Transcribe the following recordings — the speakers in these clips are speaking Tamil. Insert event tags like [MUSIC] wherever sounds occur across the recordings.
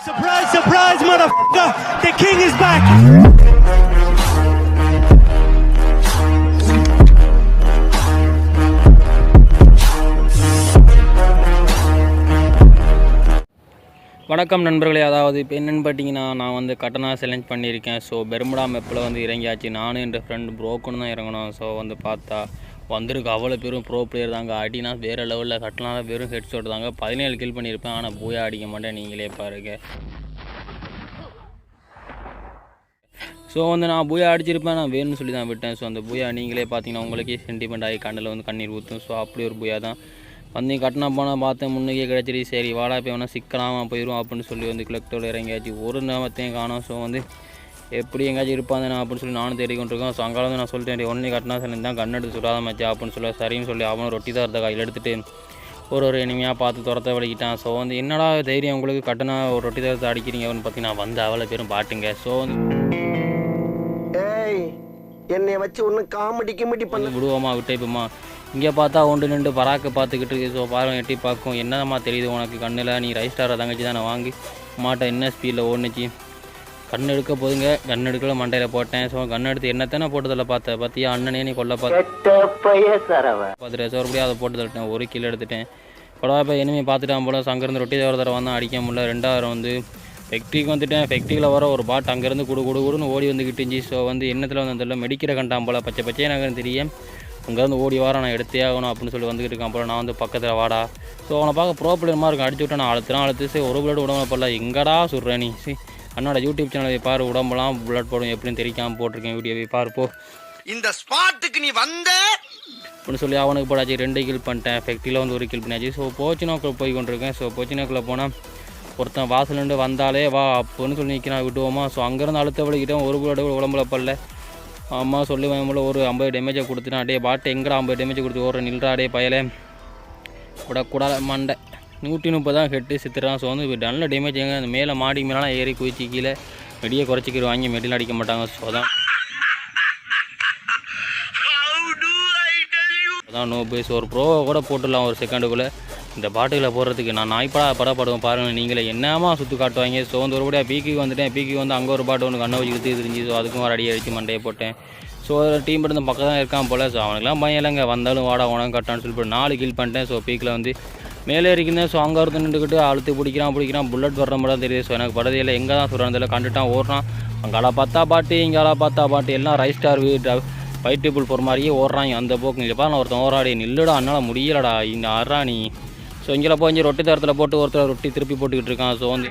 Surprise, surprise, motherfucker! The king is back! வணக்கம் நண்பர்களே அதாவது இப்போ என்னென்னு பார்த்தீங்கன்னா நான் வந்து கட்டணா சேலஞ்ச் பண்ணியிருக்கேன் ஸோ பெருமுடா மெப்பில் வந்து இறங்கியாச்சு நானும் என் ஃப்ரெண்டு ப்ரோக்குன்னு தான் இறங்கணும் ஸோ வந்து பார்த்தா வந்திருக்கு. அவ்வளோ பேரும் ப்ரோ பிளேயர் தாங்க. அடினா வேறு லெவலில் கட்டினால வெறும் ஹெட் ஷாட் தாங்க. பதினேழு கில் பண்ணியிருப்பேன் ஆனால் பூயா அடிக்க மாட்டேன். நீங்களே பாருங்க. ஸோ வந்து நான் பூயா அடிச்சிருப்பேன். நான் வேணும்னு சொல்லி தான் விட்டேன். ஸோ அந்த பூயா நீங்களே பார்த்தீங்கன்னா உங்களுக்கே சென்டிமெண்ட் ஆகி கண்ணில் வந்து கண்ணீர் ஊற்றும் ஸோ அப்படி ஒரு பூயா தான். வந்து கட்டினா போனால் பார்த்தேன். முன்னுக்கே கிடச்சிரு சரி வாடா போய் வேணால் சிக்கலாமல் போயிடும் அப்படின்னு சொல்லி வந்து கிளக்டோடு இறங்கியாச்சு. ஒரு நேரத்தையும் காணோம். ஸோ வந்து எப்படி எங்கேயாச்சும் இருப்பாங்க நான் அப்படின்னு சொல்லி நானும் தேடி கொண்டிருக்கோம் ஸோ அங்கால வந்து நான் சொல்லிட்டேன் ஒன்றே கட்டினா சொல்லி தான் கண் எடுத்து சுடாத மச்சா அப்படின்னு சொல்லி சரின்னு சொல்லி அவனும் ரொட்டி தான் இருந்த கையில் எடுத்துகிட்டு ஒரு ஒரு இனிமையாக பார்த்து துரத்த வலிக்கிட்டான் ஸோ வந்து என்னடா தைரியம் உங்களுக்கு கட்டினா ஒரு ரொட்டி தரத்தை அடிக்கிறீங்க அப்படின்னு பார்த்தீங்கன்னா வந்து அவ்வளோ பேரும் பாட்டுங்க. ஸோ வந்து ஏய் என்னைய வச்சு ஒன்னும் காமெடி கிமெடி பண்ண விடுவோமா விட்டேப்போமா இங்கே பார்த்தா ஒன்று நின்று பராக்கு பார்த்துக்கிட்டு இருக்கு. ஸோ பாருங்க எட்டி பார்க்கும். என்னம்மா தெரியுது உனக்கு கண்ணில்? நீ ரைஸ் ஸ்டாரை தங்கச்சி தானே? வாங்கி மாட்டை என்ன ஸ்பீடில் ஓடுனுச்சு? கண் எடுக்க போதுங்க. கண் எடுக்கல மண்டையில் போட்டேன். ஸோ கண் எடுத்து என்னத்தானே போட்டதில்ல பார்த்த. பார்த்தியா அண்ணனே நீ கொல்ல பார்த்து. பார்த்துட்டு ஸோ அப்படியே அதை போட்டு தள்ளிட்டேன். ஒரு கிலோ எடுத்துட்டேன். படவா இப்போ இனிமேல் பார்த்துட்டான் போல. அங்கேருந்து ரொட்டி தவிர தடவை வந்தால் அடிக்க முடியல. ரெண்டாயிரம் வந்து ஃபெக்ட்ரிக்கு வந்துட்டேன். ஃபெக்ட்ரியில் வர ஒரு பாட் அங்கேருந்து குடு குடு குடுன்னு ஓடி வந்துக்கிட்டு இருந்துச்சு. ஸோ வந்து என்னத்தில் வந்து தெரியல. மெடிக்கிற கண்டான் போல. பச்சை பச்சையே நகரம் தெரியும் அங்கேருந்து ஓடி வர நான் எடுத்தே ஆகணும் அப்படின்னு சொல்லி வந்துக்கிட்டு இருக்கான் போல. நான் வந்து பக்கத்தில் வாடா. ஸோ அவனை பார்க்க ப்ரோ பிளேயர் மாதிரி இருக்கும். அடிச்சு விட்டா நான் அழுத்துறேன் அழுத்து சரி ஒரு பிளட் உடம்புல போடல. எங்கடா சுடுறேன் நீ? அண்ணோட யூடியூப் சேனலை பாரு உடம்பெல்லாம் பிளட் போடும் எப்படின்னு தெரிவிக்காமல் போட்டிருக்கேன் வீடியோவை பாரு போ. இந்த ஸ்பாட்டுக்கு நீ வந்த அப்படின்னு சொல்லி அவனுக்கு போடாச்சு ரெண்டு கில் பண்ணிட்டேன். ஃபெக்ட்ரியில் வந்து ஒரு கில் பண்ணியாச்சு. ஸோ போச்சினோக்கில் போய் கொண்டிருக்கேன். ஸோ போச்சினோக்கில் போனால் ஒருத்தன் வாசலுண்டு வந்தாலே வா அப்படின்னு சொல்லி நிற்கிறான் விட்டுவோமா? ஸோ அங்கேருந்து அழுத்த வலிக்கிட்டோம் ஒரு கூட உடம்புல படல. அம்மா சொல்லி பயமுள்ள ஒரு ஐம்பது டேமேஜை கொடுத்துட்டான். அடே பாட்டு எங்கடா ஐம்பது டேமேஜ் கொடுத்து ஓடுற? நில்றா அடே பயலே. கூட கூட மண்டை. நூற்றி முப்பது தான் ஹெட்டு சித்துறான் ஸோ வந்து நல்ல டேமேஜ் எங்க அந்த மேலே மாடி மேலாம் ஏறி குதிச்சு கீழே மெடியை குறைச்சிக்கிற வாங்கி மெட்டில் அடிக்க மாட்டாங்க. ஸோ அதான். அதான் நோ பேஸ் ஒரு ப்ரோவை கூட போட்டுடலாம் ஒரு செகண்டுக்குள்ளே இந்த பாட்டுகளை போடுறதுக்கு நான் நாய்ப்படா படப்படுவேன் பாருங்கள் நீங்களே. என்னமா சுற்று காட்டுவாங்க? ஸோ வந்து ஒருபடியாக பீக்கு வந்துட்டேன். பீக்கு வந்து அங்கே ஒரு பாட்டு ஒன்று கண்ணை வச்சு குத்தி தெரிஞ்சு ஸோ அதுக்கும் ஒரு அடி அடித்து மண்டையை போட்டேன். ஸோ டீம் இருந்து பக்கம் தான் இருக்கான் போல். ஸோ அவனுக்குலாம் பயம் இல்லைங்க. வந்தாலும் வாடா உனக்கு கட்டான்னு சொல்லிட்டு நாலு கில் பண்ணிட்டேன். ஸோ பீக்கில் வந்து மேலே இருக்கிருந்தேன் ஸோ அங்கே ஒருத்தன் நின்றுக்கிட்டு அழுத்து பிடிக்கிறான் பிடிக்கிறான். புல்லட் வர்ற மாதிரி தான் தெரியுது. ஸோ எனக்கு படதே எங்கே தான் சொல்கிறான் இதில் கண்டுட்டான் ஓடுறான். அங்கால பார்த்தா பாட்டி இங்கால பார்த்தா பாட்டி. எல்லாம் ரைஸ் ஸ்டார் ஃபைட் டேபிள் போகிற மாதிரியே ஓடுறாங்க. அந்த போக்கு இங்கே நான் ஒருத்தன் ஓராடி நில்லுடா என்னால் முடியலடா. இந்த ஆறா நீ ஸோ இங்கே போய் இங்கே ரொட்டி தரத்தில் போட்டு ஒருத்தர் ரொட்டி திருப்பி போட்டுக்கிட்டு இருக்கான். ஸோ வந்து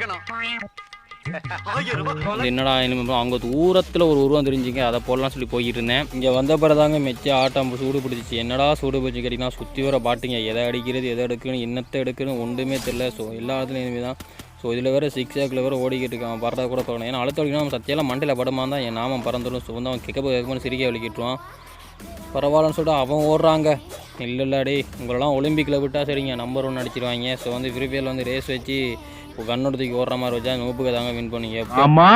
என்னடா இனிமேல் அவங்க தூரத்தில் ஒரு உருவம் தெரிஞ்சுங்க அதை போடலாம் சொல்லி போய்கிட்டு இருந்தேன் இங்கே வந்த பிறதாங்க மெச்ச ஆட்டம் சூடு பிடிச்சிச்சு. என்னடா சூடு பிடிச்சி கேட்டிங்கன்னா சுற்றி வர பாட்டுங்க எதை அடிக்கிறது எதை எடுக்கணும் என்னத்தை எடுக்கணும் ஒன்றுமே தெரில ஸோ எல்லா இடத்துலையும் இனிமேல் தான் ஸோ இதில் வேறு சிக்ஸ் ஏக்கில் வேறு ஓடிக்கிட்டு இருக்கான் வரதை கூட தோணும் ஏன்னா அழுத்த அவன் சத்தியெல்லாம் மண்டையில் படமா தான் என் நாமம் பறந்துடும். ஸோ வந்து அவன் கிக்கப்பு கேட்கணும் சிரிக்க வலிக்கிட்டுருவான். பரவாயில்லன்னு சொல்லிட்டு அவன் ஓடுறாங்க. இல்லை இல்லை உங்களெல்லாம் ஒலிம்பிக்கில் விட்டால் சரிங்க நம்பர் ஒன்று அடிச்சிருவாங்க. ஸோ வந்து ஃப்ரீ ஃபயரில் வந்து ரேஸ் வச்சு கண்ணோட தூக்கி ஓடுற மாதிரி வச்சா நோப்புக்கு தாங்க வின் பண்ணீங்க ஆமா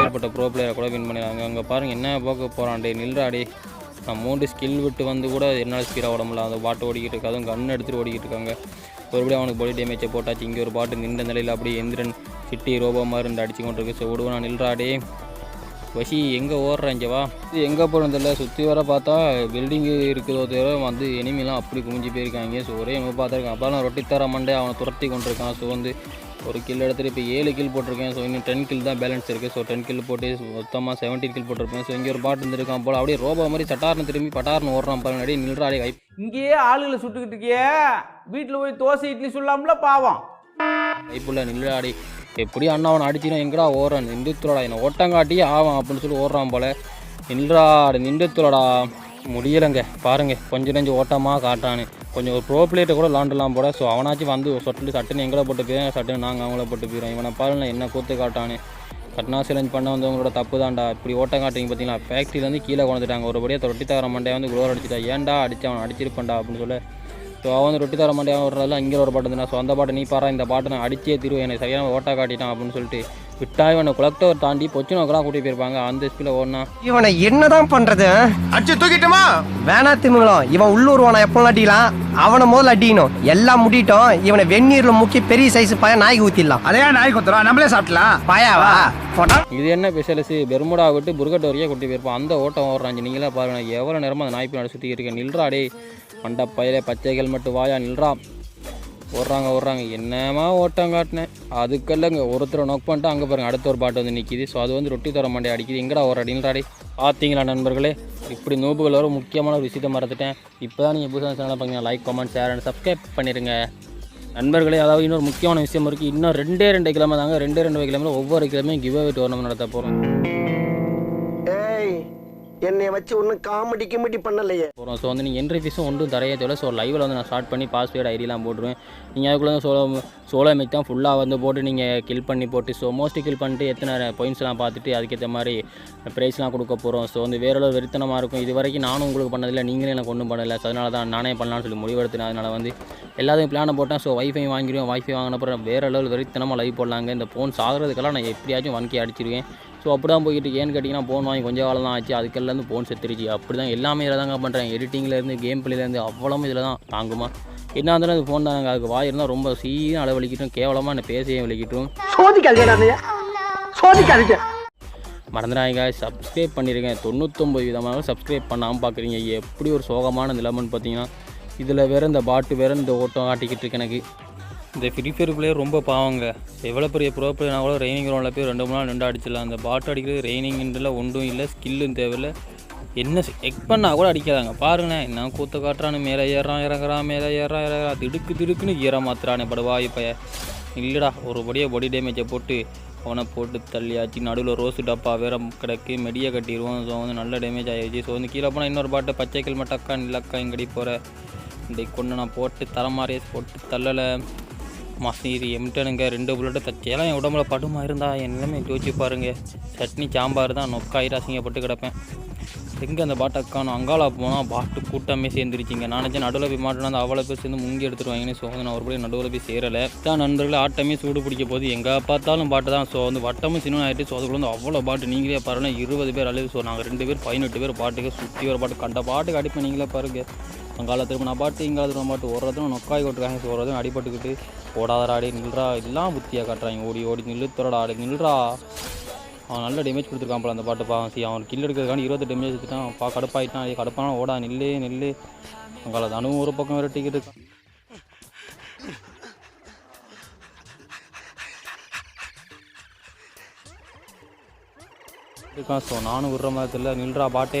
ஏற்பட்ட ப்ரோ பிளேயரை கூட வின் பண்ணிடுறாங்க அங்கே பாருங்கள் என்ன போக்க போகிறான் டே நில்றா டே நான் மூன்று ஸ்கில் விட்டு வந்து கூட என்னால் ஸ்பீடாக ஓட முடியல. அந்த பாட்டு ஓடிக்கிட்டு இருக்கு. அதுவும் கன் எடுத்துகிட்டு ஓடிக்கிட்டு இருக்காங்க. ஒருபடியும் அவனுக்கு பாடி டேமேஜை போட்டாச்சு. இங்கே ஒரு பாட்டு நின்ற நிலையில் அப்படியே எந்திரன் சிட்டி ரோபோ மாதிரி இருந்து அடிச்சு கொண்டு இருக்கு ஸோ விடுவேன் நான் நில்றா டே வசி எங்கே ஓடுறேன் இங்கே வா. இது எங்கே போகிறது இல்லை சுற்றி வர பார்த்தா பில்டிங்கு இருக்குதோ தவிர வந்து எனிமிலாம் அப்படி குமிஞ்சு போயிருக்காங்க. ஸோ ஒரே நம்ம பார்த்துருக்கேன் அப்போ நான் ரொட்டி தர மண்டே அவனை துரத்தி கொண்டிருக்கான். ஸோ வந்து ஒரு கில் எடுத்துகிட்டு இப்போ ஏழு கில் போட்டிருக்கேன். ஸோ இன்னும் டென் கில் தான் பேலன்ஸ் இருக்குது ஸோ டென் கில் போட்டு மொத்தமாக செவன்டீன் கில் போட்டிருப்பேன். ஸோ இங்கே ஒரு பாட்டு இருந்திருக்கான் போல். அப்படியே ரோபோ மாதிரி சட்டார்னு திரும்பி பட்டார்னு ஓடுறான் பாருங்க. அப்படியே நில்றா அப்படியே வை இங்கேயே ஆளுகளை சுட்டுக்கிட்டு இருக்கியே. வீட்டில் போய் தோசை இட்லி சொல்லாமல பாவம். கைப்புள்ள நில்லாடி எப்படி அண்ணா அவனை அடிச்சினா எங்கடா ஓடுறான்? நிந்துத்துலடா என்னை ஓட்டங்காட்டியே ஆவான் அப்படின்னு சொல்லி ஓடுறான் போல. நின்றா நிந்துத்துலடா முடியலைங்க. பாருங்க கொஞ்சம் நெஞ்சு ஓட்டமாக காட்டான்னு கொஞ்சம் ஒரு ப்ரோ பிளேட்டை கூட விளாண்டுலாம் போட ஸோ அவனாச்சும் வந்து சொட்டு சட்டுன்னு எங்களை போட்டு போயிடும் சட்டுன்னு நாங்கள் அவங்கள போட்டு போயிடும் இவனை பாருங்க என்ன கூத்து காட்டான்னு கட்னா சேலஞ்ச் பண்ண வந்தவங்களோட தப்பு தான்டா இப்படி ஓட்டம் காட்டுறீங்க பார்த்தீங்களா? ஃபேக்ட்ரியிலேருந்து கீழே கொண்டுட்டாங்க ஒருபடியாக தொட்டி தர மண்டையை வந்து குளோர் அடிச்சிட்டா. ஏன்டா அடிச்சு அவன் அடிச்சிருப்பேன்டா அப்படின்னு சொல்ல ஸோ அவன் வந்து ரொட்டி தர மாட்டேன் வர்றதுல இங்கே ஒரு பாட்டு இருந்தா ஸோ அந்த பாட்டை நீ பாரு இந்த பாட்டை நான் அடிச்சே திருவேன் எனக்கு சரியான ஓட்டா காட்டிட்டான் அப்படின்னு சொல்லிட்டு விட்டா இவனை குளக்டவர் தாண்டி பொச்சினோக்கெல்லாம் கூட்டிட்டு போயிருப்பாங்க. அந்த ஸ்பீடில் ஓடினா? இவனை என்னதான் பண்றது அடிச்சு தூக்கிட்டுமா? வேணா திமுங்கலம். இவன் உள்ளூர் வானா எப்போ அடிக்கலாம். அவனை முதல்ல அடிக்கணும். எல்லாம் முடிட்டோம். இவனை வெந்நீர்ல முக்கி பெரிய சைஸ் பய நாய்க்கு ஊத்திடலாம். அதையா நாய் குத்துறோம் நம்மளே சாப்பிடலாம். பாயாவா? இது என்ன ஸ்பெஷலிஸ் பெருமுடா விட்டு புருகட் வரைக்கும் கூட்டி போயிருப்பான். அந்த ஓட்டம் ஓடுறாங்க நீங்களே பாருங்க. எவ்வளோ நேரமாக அந்த நாய் பின்னாடி சுற்றி இருக்கேன். நில்றா டே பயில பச்சை ஹெல்மெட்டு வாயா நில்றா ஓடுறாங்க ஓடுறாங்க. என்னமா ஓட்டம் காட்டினேன் அதுக்கல்லங்க ஒருத்தரை நோக் பண்ணிட்டு அங்கே பாருங்கள் அடுத்த ஒரு பாட்டு வந்து நிற்கிது ஸோ அது வந்து ரொட்டி தர மாட்டே அடிக்குது. எங்கடா ஒரு அடின்றாடி பார்த்தீங்களா நண்பர்களே? இப்படி நோபுகள் வர முக்கியமான ஒரு விஷயத்தை மறந்துட்டேன். இப்போ தான் நீங்கள் புதுசாக சேனல் பார்த்தீங்கன்னா like comment share and subscribe பண்ணிடுங்க நண்பர்களே அதாவது இன்னொரு முக்கியமான விஷயம் இருக்குது இன்னும் ரெண்டே ரெண்டு கிழமை தாங்க ரெண்டே ரெண்டு கிழமையில் ஒவ்வொரு கிழமையும் கிவ் அவே டோர்னமெண்ட் நடத்த போகிறோம் என்னை வச்சு ஒன்றும் காமெடி கிமெடி பண்ணலையே. போகிறோம் ஸோ வந்து நீங்கள் என்ட்ரி ஃபீஸும் ஒன்றும் தரையே தேவை ஸோ லைவில் வந்து நான் ஸ்டார்ட் பண்ணி பாஸ்வேர்டு ஐடிலாம் போட்டுருவேன். நீங்கள் அதுக்குள்ளே சோலோ சோலோ மேக் தான் ஃபுல்லாக வந்து போட்டு நீங்கள் கில் பண்ணி போட்டு ஸோ மோஸ்ட்டு கில் பண்ணிட்டு எத்தனை பாயிண்ட்ஸ்லாம் பார்த்துட்டு அதுக்கேற்ற மாதிரி ப்ரைஸ்லாம் கொடுக்க போகிறோம் ஸோ வந்து வேற ஒரு வெறித்தனமாக இருக்கும். இது வரைக்கும் நானும் உங்களுக்கு பண்ணதில்லை நீங்களே எனக்கு ஒன்றும் பண்ணலை. ஸோ அதனால தான் நானே பண்ணலாம்னு சொல்லி முடிவெடுத்தேன். அதனால் வந்து எல்லாத்தையும் பிளானை போட்டேன் ஸோ வைஃபை வாங்கிடுவேன். வைஃபை வாங்கினப்புறம் வேறு லெவல் வெறித்தனமாக லைவ் போடலாங்க. இந்த ஃபோன் சாகிறதுக்கெல்லாம் நான் எப்படியாச்சும் வன்கி அடிச்சிருவேன். ஸோ அப்படி தான் போய்கிட்டு ஏன்னு கேட்டிங்கன்னா ஃபோன் வாங்கி கொஞ்சம் காலம் தான் ஆச்சு. அதுக்கெல்லாம் ஃபோன் செத்துருச்சு. அப்படி தான் எல்லாமே இதில் தாங்க பண்ணுறேன் எடிட்டிங்லேருந்து கேம் பிளேலேருந்து அவ்வளவும் இதில் தான் தாங்குமா? என்ன இருந்தாலும் அது ஃபோன் தாங்க அதுக்கு வாய் இருந்தால் ரொம்ப சீன அளவலிக்கட்டும் கேவலமாக என்ன பேசியே வலிக்கட்டும் சோதிக்காதீங்க மறந்துடாங்க சப்ஸ்கிரைப் பண்ணியிருக்கேன் தொண்ணூத்தொம்பது விதமாக சப்ஸ்கிரைப் பண்ணாமல் பார்க்குறீங்க எப்படி ஒரு சோகமான நிலைமைன்னு பார்த்தீங்கன்னா இதில் வேறு இந்த பாட்டு வேறு இந்த ஓட்டம் ஆட்டிக்கிட்டு இருக்கு எனக்கு. இந்த ஃப்ரீ ஃபயர் பிளேயர் ரொம்ப பாவங்க. எவ்வளோ பெரிய ப்ரோ பிளேயர்னா கூட ரெய்னிங் கிரௌண்டில் போய் ரெண்டு மூணு நாள் நின்று அடிச்சிடலாம். அந்த பாட்டு அடிக்கிறது ரெய்னிங்ன்றல ஒன்றும் இல்லை ஸ்கில்லும் தேவையில்லை. என்ன எக் பண்ணால் கூட அடிக்காதாங்க. பாருங்களேன் என்ன கூத்த காட்டுறான்னு மேலே ஏறான் இறங்குறான் மேலே ஏறான் இறங்குறான். திடுக்கு திடுக்குன்னு ஈர மாத்துறானே படுவா இப்போ இல்லைடா ஒரு படியாக பாடி டேமேஜை போட்டு அவனை போட்டு தள்ளியாச்சு. நடுவில் ரோஸு டப்பா வேற கிடக்கு. மெடியை கட்டிடுவோம். ஸோ வந்து நல்ல டேமேஜ் ஆகிடுச்சு ஸோ வந்து கீழே போனால் இன்னொரு பாட்டை பச்சை கிழமை டக்கா நிலக்கா இங்கடி போகிற இந்த கொண்டு நான் போட்டு தரமாரியே போட்டு தள்ளலை. மசீரி எம்டனுங்க ரெண்டு புல்லட்டு தச்சியெல்லாம் என் உடம்புல படுமா இருந்தால் என் நிலைமை யோசிச்சு பாருங்கள் சட்னி சாம்பார் தான் நொக்காயிரம் அசிங்கப்பட்டு கிடப்பேன். எங்கே அந்த பாட்டை காணும்? அங்காளா போனால் பாட்டு கூட்டமே சேர்ந்துருச்சிங்க. நான் நினச்சேன் நடுவில் போய் மாட்டேன்னா அந்த அவ்வளோ பேர் சேர்ந்து முங்கி எடுத்துருவாங்கன்னு ஸோ வந்து நான் ஒருபடி நடுவில் போய் சேரலை. தான் நண்பர்கள் ஆட்டமே சூடு பிடிக்க போது எங்கே பார்த்தாலும் பாட்டு தான். ஸோ வந்து வட்டமும் சின்ன ஆகிட்டு ஸோ அதுக்குள்ள வந்து அவ்வளோ பாட்டு நீங்களே பாருங்கள் இருபது பேர் அளவு ஸோ நாங்கள் ரெண்டு பேர் பதினெட்டு பேர் பாட்டுக்கு சுற்றி ஒரு பாட்டு கண்ட பாட்டுக்கு அடிப்பேன் நீங்களே பாருங்க. அங்கால திரும்ப நான் பாட்டு இங்கால திரும்ப பாட்டு ஓடுறதும் நொக்காய் கொட்டுறாங்க. ஸோ ஓடுறதும் அடிபட்டுக்கிட்டு ஓடாதடா ஆடி நில்றா. எல்லாம் புத்தியாக காட்டுறாங்க. ஓடி ஓடி நில்லுத்தரடா ஆடு நில்றா. அவன் நல்ல டேமேஜ் கொடுத்துருக்கான் போல அந்த பாட்டு. பாவம் சி அவன் கில் எடுக்கிறதுக்கான இருபது டேமேஜ் எடுத்துட்டான். பா கடுப்பாயிட்டான். அதே கடுப்பான ஓடா நில்லு நில்லு. அங்கால தனுவும் ஒரு பக்கம் வேறு டிக்கெட் இருக்கான் ஸோ நானும் விடுற மாதிரி தெரியல. நில்றா பாட்டே.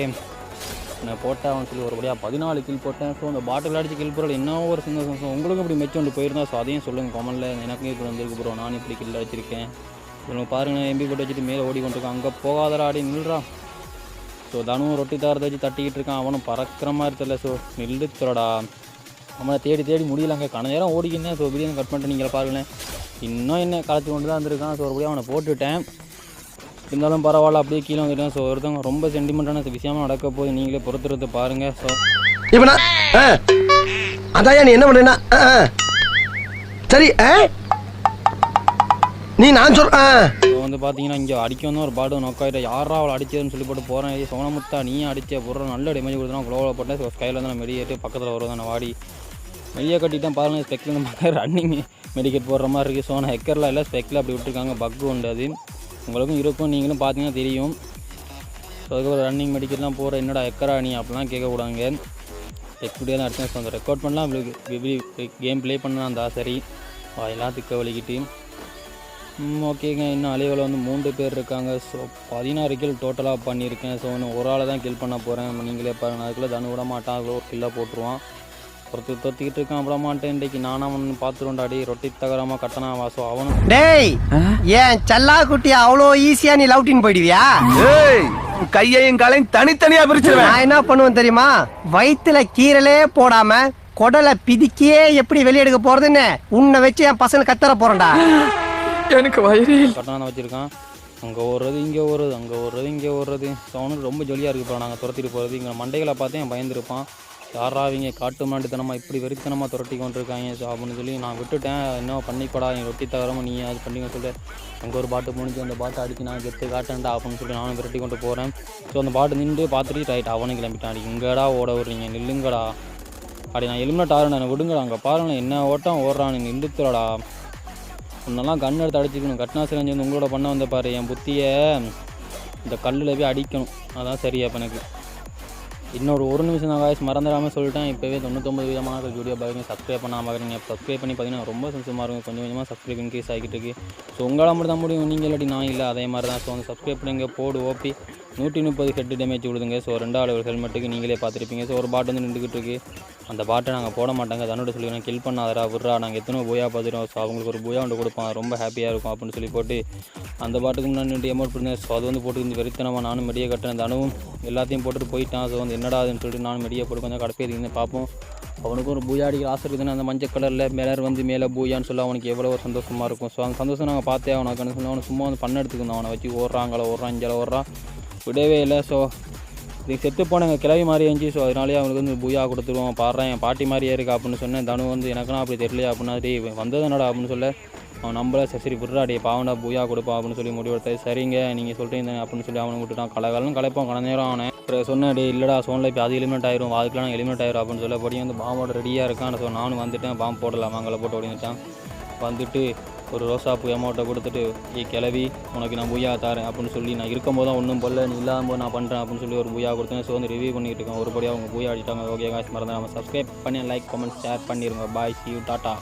நான் போட்டேன் அவன் சொல்லி ஒருபடியாக பதினாலு கில் போட்டேன். ஸோ அந்த பாட்டில் விளையாடிச்சு கில் போகிறது என்ன ஒரு சந்தோஷம். ஸோ உங்களுக்கும் இப்படி மெச்சோண்டு கொண்டு போயிருந்தா ஸோ அதையும் சொல்லுங்கள் கமெண்டில் எனக்கும் இப்படி வந்திருக்கு ப்ரோ நான் இப்படி கில் அடிச்சிருக்கேன். இவங்க பாருங்க எம்பி போட்டு வச்சுட்டு மேலே ஓடிக்கொண்டிருக்கான். அங்கே போகாதடா ஆடி நில்றான் ஸோ தனுவும் ரொட்டி தாரத்தை வச்சு தட்டிக்கிட்டு இருக்கான். அவனும் பறக்கிற மாதிரி தெரியல ஸோ நில்லு துறடா அவனை தேடி தேடி முடியலங்க கண நேரம் ஓடிக்கினேன் ஸோ பிரியாணி கட் பண்ணிட்டு நீங்கள் பாருங்களேன். இன்னும் என்ன களைச்சி கொண்டு தான் இருந்திருக்கான் ஸோ ஒருபடியாக அவனை போட்டுவிட்டேன் இருந்தாலும் பரவாயில்ல அப்படியே கீழே வந்துட்டேன். ஸோ ஒருத்தவங்க ரொம்ப சென்டிமெண்ட்டான விஷயமா நடக்க போது நீங்களே பொறுத்துறது பாருங்கள் ஸோ இவனா? அதான் நீ என்ன பண்றேன்னா? சரி ஆ? நீ நான் சொல் இப்போ வந்து பார்த்தீங்கன்னா இங்கே அடிக்க வந்து ஒரு பாடு நோக்காயிட்ட யாரா அவளை அடிச்சதுன்னு சொல்லி போட்டு போகிறேன் ஏய் சோனமுத்தா நீ அடிச்ச போடுற நல்ல டேமேஜ் கொடுத்தா குளோவில் போட்டேன் ஸோ ஸ்கையில் வந்து நான் மெடியேட்டு பக்கத்தில் வருவோம் நான் வாடி. மெடியை கட்டிட்டேன் பாருங்கள் ஸ்பெக்கில் இந்த பக்கம் ரன்னிங் மெடிக்கெட் போடுற மாதிரி இருக்குது ஸோ நான் ஹெக்கரில் இல்லை ஸ்பெக்கில் அப்படி விட்டுருக்காங்க. பக்கு உண்டு அது. உங்களுக்கும் இருக்கும் நீங்களும் பார்த்தீங்கன்னா தெரியும். ஸோ அதுக்கப்புறம் ரன்னிங் மெடிக்கெட்லாம் போகிற என்னடா ஹெக்கரா நீ அப்படிலாம் கேட்கக்கூடாங்க எக்ஸ்பீடியாக தான் அடிச்சேன் ஸோ அந்த ரெக்கார்ட் பண்ணலாம். கேம் ப்ளே பண்ணலாம் அந்த சரி அதெல்லாம் திக்க வலிக்கிட்டு. ஓகேங்க இன்னும் அலைவில் வந்து மூன்று பேர் இருக்காங்க. ஸோ பதினாறு கில் டோட்டலாக பண்ணியிருக்கேன் ஸோ இன்னும் ஒரு ஆளை தான் கில் பண்ண போகிறேன் நீங்களே பாருங்க அதுக்குள்ளே தனு விட மாட்டான். அதுக்குள்ள ஒரு கில்லாக போட்டுருவான். ஒருத்தர் தொத்திக்கிட்டு இருக்கான் விட மாட்டேன். இன்றைக்கி நானும் அவன் பார்த்துருண்டாடி ரொட்டி தகரமாக கட்டணா வாசம் அவனும் டேய் ஏன் செல்லா குட்டி அவ்வளோ ஈஸியா நீ லவுட்டின் போயிடுவியா? ஏய் உன் கையையும் காலையும் தனித்தனியா பிரிச்சிருவேன். நான் என்ன பண்ணுவேன் தெரியுமா? வயித்துல கீரலே போடாம குடலை பிதிக்கியே எப்படி வெளியெடுக்க போறதுன்னு உன்னை வச்சு என் பசங்க கத்தர போறேன்டா. [LAUGHS] கட்டணம் வச்சுருக்கான். அங்கே ஓடுறது இங்கே ஓடுறது அங்கே ஓடுறது இங்கே ஓடுறது. ஸோ அவனுக்கு ரொம்ப ஜொலியாக இருக்குது இப்போ நாங்கள் துரத்திட்டு போகிறது இங்கே மண்டைகளை பார்த்தே என் பயந்துருப்பான் யாரா அவங்க காட்டு மாட்டுத்தனமாக இப்படி வெறித்தனமாக துரட்டி கொண்டிருக்காங்க? ஸோ அப்படின்னு சொல்லி நான் விட்டுட்டேன். என்ன பண்ணிக்கூடா நீ ரொட்டி தவிரமா நீ அது பண்ணிக்க சொல்லி அங்கே ஒரு பாட்டு முடிஞ்சு அந்த பாட்டை அடிச்சு நான் கெத்து காட்டேன்டா அப்படின்னு சொல்லி நானும் விரட்டி கொண்டு போகிறேன் ஸோ அந்த பாட்டு நின்று பார்த்துட்டு ரைட் அவனும் கிளம்பிட்டான். அடி இங்கடா ஓட விடுறீங்க நில்லுங்கடா. அப்படி நான் எலிமினேட் ஆகிறேன் விடுங்கடா. அங்கே பாருங்களேன் என்ன ஓட்டம் ஓடுறான். நின்றுத்துறடா உன்னெல்லாம் கண் எடுத்து அடிச்சுக்கணும். கட்னாசிரஞ்சி வந்து உங்களோட பண்ண வந்த பாரு என் புத்தியை இந்த கல்லில் போய் அடிக்கணும். அதான் சரியா இப்போ எனக்கு. இன்னொரு ஒரு நிமிஷம் நான் வாய்ஸ் மறந்துடாமல் சொல்லிட்டேன். இப்போவே தொண்ணூத்தொம்பது விதமான வீடியோ பாருங்க. சப்ஸ்கிரைப் பண்ணாமல் பார்க்குறீங்க சப்ஸ்கிரைப் பண்ணி பார்த்தீங்கன்னா ரொம்ப சந்தோஷமாக இருக்கும். கொஞ்சம் கொஞ்சமாக சப்ஸ்கிரைப் இன்க்ரீஸ் ஆகிட்டு இருக்கு. ஸோ உங்களால் மட்டும் தான் முடியும். நீங்கள் இல்லாட்டி நான் இல்லை. அதே மாதிரி தான். ஸோ வந்து சப்ஸ்கிரைப் பண்ணுங்க போடு ஓப்பி நூற்றி முப்பது ஹெட் டேமேஜ் விடுதுங்க ஸோ ரெண்டாவது ஒரு ஹெல்மெட்டுக்கு நீங்களே பார்த்துருப்பீங்க. ஸோ ஒரு பாட்டு வந்து நின்றுக்கிட்டு இருக்குது அந்த பாட்டை நாங்கள் போட மாட்டாங்க. தன்னோட சொல்லி கில் பண்ணாதரா விட்றா. நாங்கள் எத்தனை பூயா பார்த்துட்டோம். ஸோ அவங்களுக்கு ஒரு பூயா ஒன்று கொடுப்பான் ரொம்ப ஹாப்பியாக இருக்கும் அப்படின்னு சொல்லி போட்டு அந்த பாட்டுக்கு முன்னாடி நின்று பண்ணேன் ஸோ அது வந்து போட்டு இந்த வெறித்தனமாக நானும் மெடியை கட்டினேன். தனுவும் எல்லாத்தையும் போட்டுட்டு போயிட்டான். ஸோ வந்து என்னடா அதுன்னு சொல்லிட்டு நானும் மெடியை போட்டு கொஞ்சம் கடைசி பார்ப்போம். அவனுக்கும் ஒரு பூயா அடிக்கிற ஆசை இருக்குதுன்னு அந்த மஞ்சள் கலரில் மேலே வந்து மேலே பூயான்னு சொல்லி அவனுக்கு எவ்வளோ ஒரு சந்தோஷமாக இருக்கும். ஸோ அந்த சந்தோஷம் நாங்கள் பார்த்தே அவனுக்கு சொல்லி அவனை சும்மா வந்து பண்ண எடுத்துக்கணும் அவனை வச்சு ஓடுறாங்களோ ஓடுறான் இங்கே ஓடுறான். விடவே இல்லை. ஸோ இதுக்கு செத்து போனவங்க கிளவி மாதிரி இருந்துச்சு ஸோ அதனாலே அவனுக்கு வந்து பூயா கொடுத்துருவோம் பாடுறேன் என் பாட்டி மாதிரியே இருக்கா அப்படின்னு சொன்னேன். தனு வந்து எனக்குனா அப்படி தெரியலையா அப்படின்னா டேய் வந்தது என்னடா அப்படின்னு சொல்ல அவன் நம்மள சரி சரி டே பாவண்டா பூயா கொடுப்பான் அப்படின்னு சொல்லி முடிவெடுத்தாரு சரிங்க நீங்கள் சொல்கிறீங்க அப்படின்னு சொல்லி அவனை விட்டுட்டான். கலகலன்னு கலைப்பான் கடந்த நேரம் அவனை. அப்புறம் சொன்னேன் டே இல்லைடா சோனில் இப்போ அது எலிமெண்ட் ஆயிரும் அதுக்கெலாம் நான் எலிமெண்ட் ஆயிரும் அப்படின்னு சொல்ல படி வந்து பாம்போட ரெடியாக இருக்கான். ஸோ நானும் வந்துட்டேன் பாம்பு போடலாம் மங்களை போட்டு ஓடிட்டான் வந்துட்டு ஒரு ரோசாப்பூ அமௌண்ட்டை கொடுத்துட்டு ஏ கிளவி உனக்கு நான் புய்யா தரேன் அப்படின்னு சொல்லி நான் இருக்கும் போது ஒன்றும் போல நீ இல்லாத போது நான் பண்ணுறேன் அப்படின்னு சொல்லி ஒரு புய்யா கொடுத்தேன். ஸோ வந்து ரிவ்யூ பண்ணிட்டு இருக்கேன். ஒருபடியாக அவங்க புய்யா அடிச்சிட்டாங்க ஓகே காசு மறந்து நம்ம சப்ஸ்கிரைப் பண்ணி லைக் கமெண்ட் ஷேர் பண்ணிடுங்க பாய் சி யூ டாட்டா